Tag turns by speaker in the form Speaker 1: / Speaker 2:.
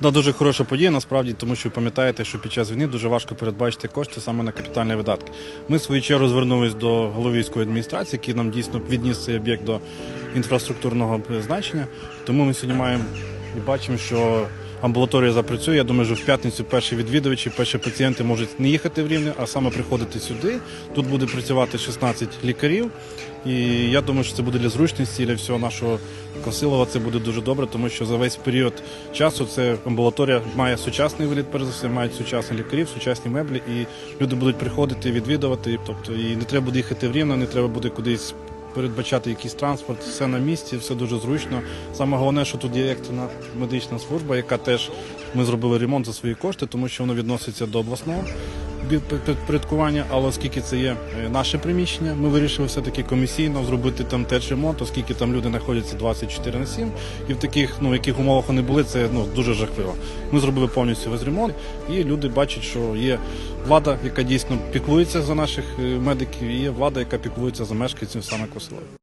Speaker 1: Да, дуже хороша подія, насправді, тому що пам'ятаєте, що під час війни дуже важко передбачити кошти саме на капітальні видатки. Ми в свою чергу звернулись до головійської адміністрації, який нам дійсно відніс цей об'єкт до інфраструктурного значення. Тому ми сьогодні маємо і бачимо, що амбулаторія запрацює. Я думаю, що в п'ятницю перші відвідувачі, перші пацієнти можуть не їхати в Рівне, а саме приходити сюди. Тут буде працювати 16 лікарів. І я думаю, що це буде для зручності, для всього нашого Косилова. Це буде дуже добре, тому що за весь період часу це амбулаторія має сучасний вигляд, перш за все, мають сучасних лікарів, сучасні меблі, і люди будуть приходити, відвідувати. Тобто і не треба буде їхати в Рівне, не треба буде кудись передбачати якийсь транспорт, все на місці, все дуже зручно. Саме головне, що тут є екстрена медична служба, яка теж ми зробили ремонт за свої кошти, тому що воно відноситься до обласного підпорядкування. Але оскільки це є е, наше приміщення, ми вирішили все-таки комісійно зробити там теж ремонт, оскільки там люди знаходяться 24 на 7, і в таких, ну яких умовах вони були, це ну дуже жахливо. Ми зробили повністю весь ремонт, і люди бачать, що є влада, яка дійсно піклується за наших е, медиків, і є влада, яка піклується за мешканців саме Косилова.